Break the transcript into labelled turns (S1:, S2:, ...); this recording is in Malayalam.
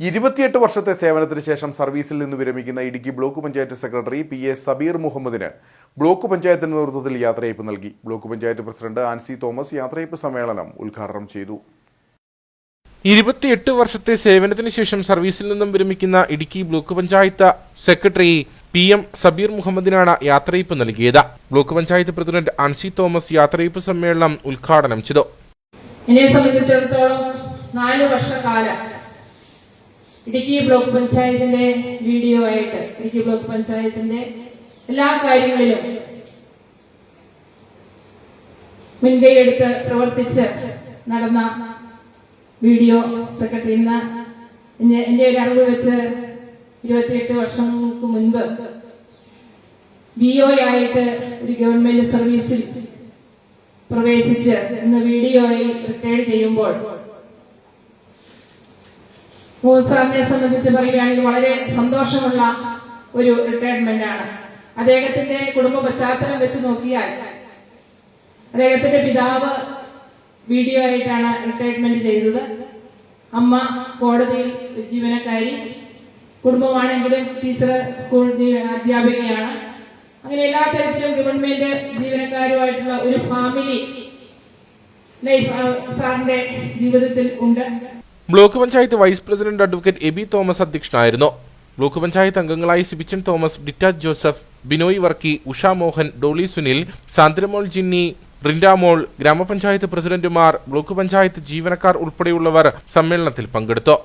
S1: ഇരുപത്തിയെട്ട് വർഷത്തെ സേവനത്തിന് ശേഷം സർവീസിൽ നിന്ന് വിരമിക്കുന്ന Idukki block panchayat secretary P A Sabeer മുഹമ്മദിന് ബ്ലോക്ക് പഞ്ചായത്തിന്റെ നേതൃത്വത്തിൽ യാത്രയയപ്പ് നൽകി. Block panchayat president Ancy Thomas യാത്രയപ്പ് സമ്മേളനം ഉദ്ഘാടനം ചെയ്തു.
S2: ഇരുപത്തിയെട്ട് വർഷത്തെ സേവനത്തിന് ശേഷം സർവീസിൽ നിന്നും വിരമിക്കുന്ന Idukki block panchayat secretary P M Sabeer മുഹമ്മദിനാണ് യാത്രയപ്പ് നൽകിയത്. Block panchayat president Ancy Thomas യാത്രയപ്പ് സമ്മേളനം ഉദ്ഘാടനം ചെയ്തു.
S3: എന്നെ സംബന്ധിച്ചിടത്തോളം നാല് വർഷക്കാലം ഇടുക്കി ബ്ലോക്ക് പഞ്ചായത്തിന്റെ വീഡിയോ ആയിട്ട് ഇടുക്കി ബ്ലോക്ക് പഞ്ചായത്തിന്റെ എല്ലാ കാര്യങ്ങളിലും മുൻകൈയെടുത്ത് പ്രവർത്തിച്ച് നടന്ന വീഡിയോ സെക്രട്ടറി ഇന്ന് എന്റെ ഒരു അറിവ് വെച്ച് ഇരുപത്തിയെട്ട് വർഷങ്ങൾക്ക് മുൻപ് ബി ഒ ആയിട്ട് ഒരു ഗവൺമെന്റ് സർവീസിൽ പ്രവേശിച്ച് ഇന്ന് വീഡിയോയിൽ റിട്ടയർഡ് ചെയ്യുമ്പോൾ മൂസാറിനെ സംബന്ധിച്ച് പറയുകയാണെങ്കിൽ വളരെ സന്തോഷമുള്ള ഒരു റിട്ടയർമെന്റ് ആണ്. അദ്ദേഹത്തിന്റെ കുടുംബ പശ്ചാത്തലം വെച്ച് നോക്കിയാൽ അദ്ദേഹത്തിന്റെ പിതാവ് വീഡിയോ ആയിട്ടാണ് റിട്ടയർമെന്റ് ചെയ്തത്. അമ്മ കോടതിയിൽ ജീവനക്കാരി കുടുംബമാണെങ്കിലും ടീച്ചർ സ്കൂൾ അധ്യാപികയാണ്. അങ്ങനെ എല്ലാ തരത്തിലും ഗവൺമെന്റ് ജീവനക്കാരുമായിട്ടുള്ള ഒരു ഫാമിലി ലൈഫ് സാറിന്റെ ജീവിതത്തിൽ ഉണ്ട്.
S2: Block panchayat vice president advocate Abi Thomas അധ്യക്ഷനായിരുന്നു. ബ്ലോക്ക് പഞ്ചായത്ത് അംഗങ്ങളായി സിബിച്ചൻ തോമസ് ഡിറ്റാജ് ജോസഫ് ബിനോയ് വർക്കി ഉഷ മോഹൻ ഡോളി സുനിൽ സാന്ദ്രമോൾ ജിന്നി റിൻഡാമോൾ ഗ്രാമപഞ്ചായത്ത് പ്രസിഡന്റുമാർ ബ്ലോക്ക് പഞ്ചായത്ത് ജീവനക്കാർ ഉൾപ്പെടെയുള്ളവർ സമ്മേളനത്തിൽ പങ്കെടുത്തു.